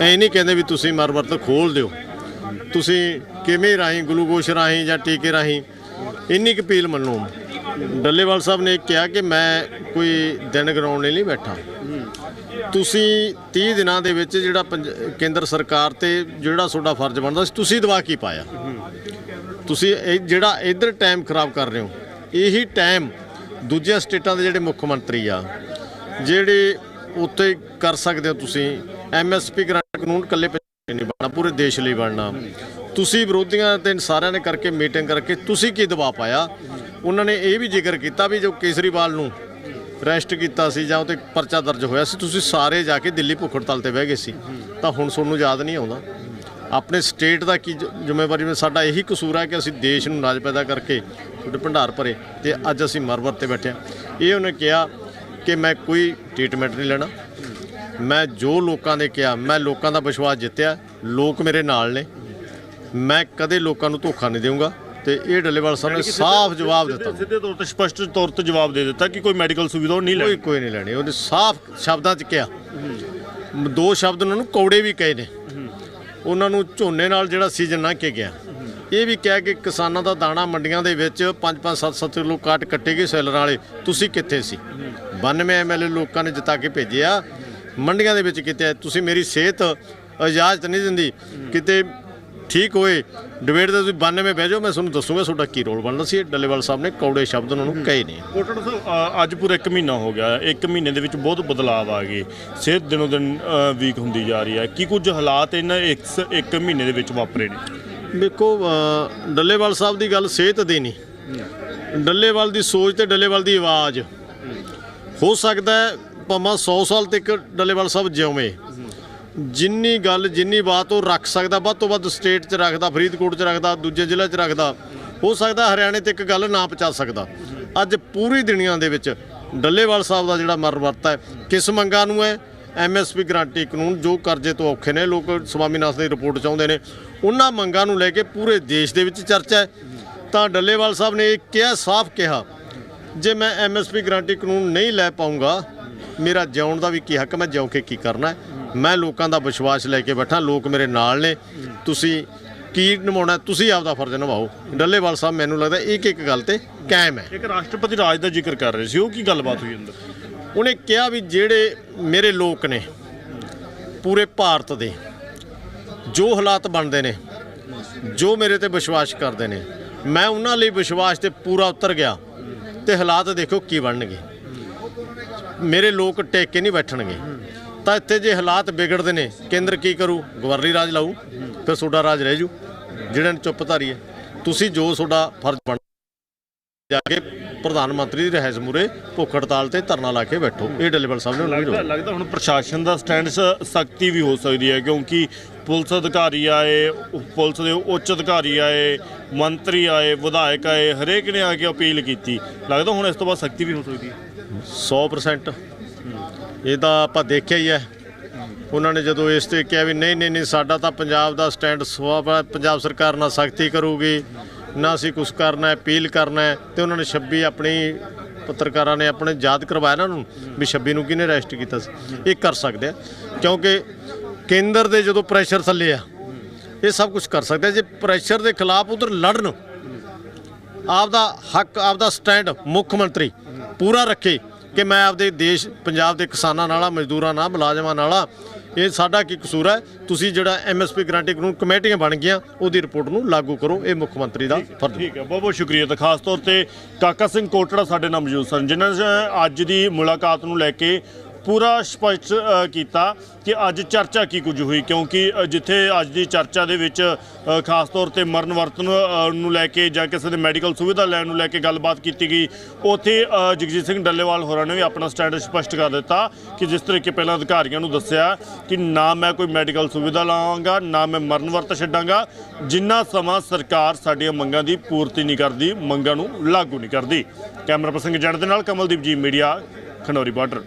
ਐ ਨਹੀਂ ਕਹਿੰਦੇ ਵੀ ਤੁਸੀਂ ਮਰ ਵਰਤ ਖੋਲ ਦਿਓ। ਤੁਸੀਂ ਕਿਵੇਂ ਰਾਹੀਂ ਗਲੂਕੋਸ਼ ਰਾਹੀਂ ਜਾਂ ਟੀਕੇ ਰਾਹੀਂ, ਇੰਨੀ ਕੁ ਅਪੀਲ ਮੰਨੋ। ਡੱਲੇਵਾਲ ਸਾਹਿਬ ਨੇ ਕਿਹਾ ਕਿ ਮੈਂ ਕੋਈ ਦਿਨ ਗਰਾਉਣ ਲਈ ਨਹੀਂ ਬੈਠਾ। ਤੁਸੀਂ 30 ਦਿਨਾਂ ਦੇ ਵਿੱਚ ਜਿਹੜਾ ਪੰਜ- ਕੇਂਦਰ ਸਰਕਾਰ ਤੇ ਜਿਹੜਾ ਤੁਹਾਡਾ ਫਰਜ਼ ਬਣਦਾ ਸੀ, ਤੁਸੀਂ ਦਵਾ ਕੀ ਪਾਇਆ? ਤੁਸੀਂ ਇਹ ਜਿਹੜਾ ਇਧਰ ਟਾਈਮ ਖਰਾਬ ਕਰ ਰਹੇ ਹੋ, ਇਹੀ ਟਾਈਮ ਦੂਜੀਆਂ ਸਟੇਟਾਂ ਦੇ ਜਿਹੜੇ ਮੁੱਖ ਮੰਤਰੀ ਆ, ਜਿਹੜੇ ਉੱਤੇ ਕਰ ਸਕਦੇ ਹੋ ਤੁਸੀਂ ਐਮਐਸਪੀ ਗ੍ਰਾਂਟ ਕਾਨੂੰਨ ਕੱਲੇ ਨਹੀਂ ਬਣਨਾ, ਪੂਰੇ ਦੇਸ਼ ਲਈ ਬਣਨਾ। ਤੁਸੀਂ ਵਿਰੋਧੀਆਂ ਤੇ ਸਾਰਿਆਂ ਨੇ ਕਰਕੇ ਮੀਟਿੰਗ ਕਰਕੇ ਤੁਸੀਂ ਕੀ ਦਬਾਅ ਪਾਇਆ? ਉਹਨਾਂ ਨੇ ਇਹ ਵੀ ਜ਼ਿਕਰ ਕੀਤਾ ਵੀ ਜੋ ਕੇਸਰੀਵਾਲ ਨੂੰ ਰੈਸਟ ਕੀਤਾ ਸੀ ਜਾਂ ਉਹ ਤੇ ਪਰਚਾ ਦਰਜ ਹੋਇਆ ਸੀ, ਤੁਸੀਂ ਸਾਰੇ ਜਾ ਕੇ ਦਿੱਲੀ ਭੁੱਖ ਹੜਤਾਲ ਤੇ ਬਹਿ ਗਏ ਸੀ। ਤਾਂ ਹੁਣ ਤੁਹਾਨੂੰ ਯਾਦ ਨਹੀਂ ਆਉਂਦਾ? ਆਪਣੇ ਸਟੇਟ ਦਾ ਕੀ ਜ਼ਿੰਮੇਵਾਰੀ ਵਿੱਚ ਸਾਡਾ ਇਹੀ ਕਸੂਰ ਹੈ ਕਿ ਅਸੀਂ ਦੇਸ਼ ਨੂੰ ਨਾਜ ਪੈਦਾ ਕਰਕੇ ਤੁਹਾਡੇ ਭੰਡਾਰ ਭਰੇ ਤੇ ਅੱਜ ਅਸੀਂ ਮਰਵਰ ਤੇ ਬੈਠੇ ਹਾਂ। ਇਹ ਉਹਨੇ ਕਿਹਾ ਕਿ ਮੈਂ ਕੋਈ ਟ੍ਰੀਟਮੈਂਟ ਨਹੀਂ ਲੈਣਾ। ਮੈਂ ਜੋ ਲੋਕਾਂ ਨੇ ਕਿਹਾ ਮੈਂ ਲੋਕਾਂ ਦਾ ਵਿਸ਼ਵਾਸ ਜਿੱਤਿਆ ਲੋਕ ਮੇਰੇ ਨਾਲ ਨੇ। ਮੈਂ ਕਦੇ ਲੋਕਾਂ ਨੂੰ ਧੋਖਾ ਨਹੀਂ ਦੇਵਾਂਗਾ ਤੇ ਇਹ ਡੱਲੇਵਾਲ ਸਾਹਿਬ ਨੇ ਸਾਫ਼ ਜਵਾਬ ਦਿੱਤਾ। ਸਿੱਧੇ ਤੌਰ ਤੇ ਸਪਸ਼ਟ ਤੌਰ ਤੇ ਜਵਾਬ ਦੇ ਦਿੱਤਾ ਕਿ ਕੋਈ ਮੈਡੀਕਲ ਸੁਵਿਧਾ ਉਹ ਨਹੀਂ ਕੋਈ ਲੈਣੀ। ਕੋਈ ਨਹੀਂ ਲੈਣੀ। ਉਹਨੇ ਸਾਫ਼ ਸ਼ਬਦਾਂ 'ਚ ਕਿਹਾ। ਦੋ ਸ਼ਬਦ ਉਹਨਾਂ ਨੂੰ ਕੌੜੇ ਵੀ ਕਹੇ ਨੇ। ਉਹਨਾਂ ਨੂੰ ਝੋਨੇ ਨਾਲ ਜਿਹੜਾ ਸੀਜ਼ਨ ਲੰਘ ਕੇ ਗਿਆ। ਇਹ ਵੀ ਕਿਹਾ ਕਿ ਕਿਸਾਨਾਂ ਦਾ ਦਾਣਾ ਮੰਡੀਆਂ ਦੇ ਵਿੱਚ 5-5 7-7 ਕਿਲੋ ਕਾਟ ਕੱਟੇ ਗਏ ਸੈਲਰਾਂ ਵਾਲੇ। ਤੁਸੀਂ ਕਿੱਥੇ ਸੀ? 92 ਐਮਐਲਏ ਲੋਕਾਂ ਨੇ ਜਿਤਾ ਕੇ ਭੇਜਿਆ। ਮੰਡੀਆਂ ਦੇ ਵਿੱਚ ਕਿਤੇ ਤੁਸੀਂ ਮੇਰੀ ਸਿਹਤ ਇਜਾਜ਼ਤ ਨਹੀਂ ਦਿੰਦੀ। ਕਿਤੇ ਠੀਕ ਹੋਏ ਡਿਬੇਟ ਦੇ ਤੁਸੀਂ 92 ਬਹਿ ਜਾਓ ਮੈਂ ਤੁਹਾਨੂੰ ਦੱਸੂਗਾ ਤੁਹਾਡਾ ਕੀ ਰੋਲ ਬਣਦਾ ਸੀ। ਡੱਲੇਵਾਲ ਸਾਹਿਬ ਨੇ ਕੌੜੇ ਸ਼ਬਦ ਉਹਨਾਂ ਨੂੰ ਕਹੇ ਨੇ। ਕੋਟੜ ਸਾਹਿਬ ਅੱਜ ਪੂਰਾ 1 ਮਹੀਨਾ ਹੋ ਗਿਆ। ਇੱਕ ਮਹੀਨੇ ਦੇ ਵਿੱਚ ਬਹੁਤ ਬਦਲਾਅ ਆ ਗਏ। ਸਿਹਤ ਦਿਨੋਂ ਦਿਨ ਵੀਕ ਹੁੰਦੀ ਜਾ ਰਹੀ ਹੈ। ਕੀ ਕੁਝ ਹਾਲਾਤ ਇਹਨਾਂ ਇੱਕ ਇੱਕ ਮਹੀਨੇ ਦੇ ਵਿੱਚ ਵਾਪਰੇ ਨੇ? ਦੇਖੋ ਡੱਲੇਵਾਲ ਸਾਹਿਬ ਦੀ ਗੱਲ ਸਿਹਤ ਦੀ ਨਹੀਂ। ਡੱਲੇਵਾਲ ਦੀ ਸੋਚ ਤੇ ਡੱਲੇਵਾਲ ਦੀ ਆਵਾਜ਼। ਹੋ। ਸਕਦਾ ਹੈ ਭਾਵੇਂ 100 ਸਾਲ ਤੱਕ ਡੱਲੇਵਾਲ ਸਾਹਿਬ ਜਿਉਵੇਂ ਜਿੰਨੀ ਗੱਲ, ਜਿੰਨੀ ਬਾਤ ਉਹ ਰੱਖ ਸਕਦਾ, ਵੱਧ ਤੋਂ ਵੱਧ ਸਟੇਟ 'ਚ ਰੱਖਦਾ, ਫਰੀਦਕੋਟ 'ਚ ਰੱਖਦਾ, ਦੂਜੇ ਜ਼ਿਲ੍ਹੇ 'ਚ ਰੱਖਦਾ, ਹੋ ਸਕਦਾ ਹਰਿਆਣੇ ਤੇ ਇੱਕ ਗੱਲ ਨਾ ਪਹੁੰਚਾ ਸਕਦਾ। ਅੱਜ ਪੂਰੀ ਦੁਨੀਆ ਦੇ ਵਿੱਚ ਡੱਲੇਵਾਲ ਸਾਹਿਬ ਦਾ ਜਿਹੜਾ ਮਰਵਰਤ ਹੈ, ਕਿਸ ਮੰਗਾਂ ਨੂੰ ਹੈ ਐਮਐਸਪੀ ਗਰੰਟੀ ਕਾਨੂੰਨ ਜੋ ਕਰਜ਼ੇ ਤੋਂ ਔਖੇ ਨੇ, ਲੋਕ ਸਵਾਮੀਨਾਥਨ ਦੀ ਰਿਪੋਰਟ ਚਾਹੁੰਦੇ ਨੇ, ਉਹਨਾਂ ਮੰਗਾਂ ਨੂੰ ਲੈ ਕੇ ਪੂਰੇ ਦੇਸ਼ ਦੇ ਵਿੱਚ ਚਰਚਾ ਹੈ। ਤਾਂ ਡੱਲੇਵਾਲ ਸਾਹਿਬ ਨੇ ਇਹ ਕਿਹਾ, ਸਾਫ਼ ਕਿਹਾ, ਜੇ ਮੈਂ ਐਮਐਸਪੀ ਗਰੰਟੀ ਕਾਨੂੰਨ ਨਹੀਂ ਲੈ ਪਾਉਂਗਾ ਮੇਰਾ ਜਿਉਣ ਦਾ ਵੀ ਕੀ ਹੱਕ ਮੈਂ ਜਿਉ ਕੇ ਕੀ ਕਰਨਾ ਮੈਂ ਲੋਕਾਂ ਦਾ ਵਿਸ਼ਵਾਸ ਲੈ ਕੇ ਬੈਠਾ ਲੋਕ ਮੇਰੇ ਨਾਲ ਨੇ। ਤੁਸੀਂ ਕੀ ਨਿਭਾਉਣਾ ਤੁਸੀਂ ਆਪਦਾ ਫਰਜ਼ ਨਿਭਾਓ। ਡੱਲੇਵਾਲ ਸਾਹਿਬ ਮੈਨੂੰ ਲੱਗਦਾ ਇੱਕ ਇੱਕ ਗੱਲ ਤੇ ਕਾਇਮ ਹੈ। ਇੱਕ ਰਾਸ਼ਟਰਪਤੀ ਰਾਜ ਦਾ ਜ਼ਿਕਰ ਕਰ ਰਹੇ ਸੀ ਉਹ ਕੀ ਗੱਲਬਾਤ ਹੋਈ ਅੰਦਰ? ਉਹਨੇ ਕਿਹਾ ਵੀ ਜਿਹੜੇ ਮੇਰੇ ਲੋਕ ਨੇ ਪੂਰੇ ਭਾਰਤ ਦੇ ਜੋ ਹਾਲਾਤ ਬਣਦੇ ਨੇ ਜੋ ਮੇਰੇ ਤੇ ਵਿਸ਼ਵਾਸ ਕਰਦੇ ਨੇ ਮੈਂ ਉਹਨਾਂ ਲਈ ਵਿਸ਼ਵਾਸ ਤੇ ਪੂਰਾ ਉਤਰ ਗਿਆ। ਤੇ ਹਾਲਾਤ ਦੇਖੋ ਕੀ ਬਣਨਗੇ। ਮੇਰੇ ਲੋਕ ਟੇਕ ਕੇ ਨਹੀਂ ਬੈਠਣਗੇ। ਤਾਂ ਇੱਥੇ ਜੇ ਹਾਲਾਤ ਵਿਗੜਦੇ ਨੇ ਕੇਂਦਰ ਕੀ ਕਰੂ? ਗਵਰਨਰੀ ਰਾਜ ਲਾਊ ਫਿਰ ਤੁਹਾਡਾ ਰਾਜ ਰਹਿ ਜੂ। ਜਿਹੜਾ ਨੇ ਚੁੱਪ ਧਾਰੀ ਹੈ। ਤੁਸੀਂ ਜੋ ਤੁਹਾਡਾ ਫਰਜ਼ ਬਣ ਜਾ ਕੇ ਪ੍ਰਧਾਨ ਮੰਤਰੀ ਦੀ ਰਹਿਸ ਮੂਰੇ ਭੁੱਖ ਹੜਤਾਲ ਤੇ ਧਰਨਾ ਲਾ ਕੇ ਬੈਠੋ। ਇਹ ਡੱਲੇਵਾਲ ਸਾਹਿਬ ਨੂੰ ਲੱਗਦਾ ਲੱਗਦਾ ਹੁਣ ਪ੍ਰਸ਼ਾਸਨ ਦਾ ਸਟੈਂਡ ਸਖਤੀ ਵੀ ਹੋ ਸਕਦੀ ਹੈ ਕਿਉਂਕਿ ਪੁਲਿਸ ਅਧਿਕਾਰੀ ਆਏ ਪੁਲਿਸ ਦੇ ਉੱਚ ਅਧਿਕਾਰੀ ਆਏ ਮੰਤਰੀ ਆਏ ਵਿਧਾਇਕ ਆਏ ਹਰੇਕ ਨੇ ਆ ਕੇ ਅਪੀਲ ਕੀਤੀ। ਲੱਗਦਾ ਹੁਣ ਇਸ ਤੋਂ ਬਾਅਦ ਸਖਤੀ ਵੀ ਹੋ ਸਕਦੀ ਹੈ। 100% ਇਹ ਤਾਂ ਆਪਾਂ ਦੇਖਿਆ ਹੀ ਹੈ। ਉਹਨਾਂ ਨੇ ਜਦੋਂ ਇਸ ਤੇ ਕਿਹਾ ਵੀ ਨਹੀਂ ਨਹੀਂ ਨਹੀਂ, ਸਾਡਾ ਤਾਂ ਪੰਜਾਬ ਦਾ ਸਟੈਂਡ ਸਵਾਬ ਪੰਜਾਬ ਸਰਕਾਰ ਨਾਲ ਸਖਤੀ ਕਰੂਗੀ, ਨਾ ਅਸੀਂ ਕੁਝ ਕਰਨਾ ਹੈ, ਅਪੀਲ ਕਰਨਾ ਹੈ, ਤੇ ਉਹਨਾਂ ਨੇ 26 ਆਪਣੀ ਪੱਤਰਕਾਰਾਂ ਨੇ ਆਪਣੇ ਯਾਦ ਕਰਵਾਇਆ ਨਾ ਨੂੰ ਵੀ 26 ਨੂੰ ਕਿਹਨੇ ਅਰੈਸਟ ਕੀਤਾ ਸੀ। ਇਹ ਕਰ ਸਕਦੇ ਆ, ਕਿਉਂਕਿ ਕੇਂਦਰ ਦੇ ਜਦੋਂ ਪ੍ਰੈਸ਼ਰ ਥੱਲੇ ਆ, ਇਹ ਸਭ ਕੁਝ ਕਰ ਸਕਦੇ ਆ। ਜੇ ਪ੍ਰੈਸ਼ਰ ਦੇ ਖਿਲਾਫ ਉਧਰ ਲੜਨ, ਆਪਦਾ ਹੱਕ, ਆਪਦਾ ਸਟੈਂਡ ਮੁੱਖ ਮੰਤਰੀ ਪੂਰਾ ਰੱਖੇ ਕਿ ਮੈਂ ਆਪਦੇ ਦੇਸ਼ ਪੰਜਾਬ ਦੇ ਕਿਸਾਨਾਂ ਨਾਲ ਆ ਮਜ਼ਦੂਰਾਂ ਨਾਲ ਮੁਲਾਜ਼ਮਾਂ ਨਾਲ ਆ ਇਹ ਸਾਡਾ ਕੀ ਕਸੂਰ ਹੈ? ਤੁਸੀਂ ਜਿਹੜਾ ਐਮਐਸਪੀ ਗਰੰਟੀ ਕਾਨੂੰਨ ਕਮੇਟੀਆਂ ਬਣ ਗਈਆਂ ਉਹਦੀ ਰਿਪੋਰਟ ਨੂੰ ਲਾਗੂ ਕਰੋ ਇਹ ਮੁੱਖ ਮੰਤਰੀ ਦਾ ਫਰਜ਼ ਠੀਕ ਹੈ ਬਹੁਤ ਬਹੁਤ ਸ਼ੁਕਰੀਆ। ਤੇ ਖਾਸ ਤੌਰ ਤੇ ਕਾਕਾ ਸਿੰਘ ਕੋਟੜਾ ਸਾਡੇ ਨਾਲ ਮੌਜੂਦ ਸਨ ਜਿਨ੍ਹਾਂ ਨੇ ਅੱਜ ਦੀ ਮੁਲਾਕਾਤ ਨੂੰ ਲੈ ਕੇ ਪੂਰਾ ਸਪਸ਼ਟ ਕੀਤਾ ਕਿ ਅੱਜ ਚਰਚਾ ਕੀ ਕੁਝ ਹੋਈ, ਕਿਉਂਕਿ ਜਿੱਥੇ ਅੱਜ ਦੀ ਚਰਚਾ ਦੇ ਵਿੱਚ ਖਾਸ ਤੌਰ ਤੇ ਮਰਨ ਵਰਤਨ ਨੂੰ ਲੈ ਕੇ ਜਾਂ ਕਿਸੇ ਦੇ ਮੈਡੀਕਲ ਸੁਵਿਧਾ ਲੈਣ ਨੂੰ ਲੈ ਕੇ ਗੱਲਬਾਤ ਕੀਤੀ ਗਈ, ਉੱਥੇ ਜਗਜੀਤ ਸਿੰਘ ਡੱਲੇਵਾਲ ਹੋਰਾਂ ਨੇ ਵੀ ਆਪਣਾ ਸਟੈਂਡ ਸਪਸ਼ਟ ਕਰ ਦਿੱਤਾ ਕਿ ਜਿਸ ਤਰੀਕੇ ਪਹਿਲਾਂ ਅਧਿਕਾਰੀਆਂ ਨੂੰ ਦੱਸਿਆ ਕਿ ਨਾ ਮੈਂ ਕੋਈ ਮੈਡੀਕਲ ਸੁਵਿਧਾ ਲਾਵਾਂਗਾ, ਨਾ ਮੈਂ ਮਰਨ ਵਰਤ ਛੱਡਾਂਗਾ, ਜਿੰਨਾ ਸਮਾਂ ਸਰਕਾਰ ਸਾਡੀਆਂ ਮੰਗਾਂ ਦੀ ਪੂਰਤੀ ਨਹੀਂ ਕਰਦੀ, ਮੰਗਾਂ ਨੂੰ ਲਾਗੂ ਨਹੀਂ ਕਰਦੀ। ਕੈਮਰਾ ਪਰਸਨ ਜਣ ਦੇ ਨਾਲ ਕਮਲਦੀਪ ਜੀ, ਮੀਡੀਆ, ਖਨੌਰੀ ਬਾਰਡਰ।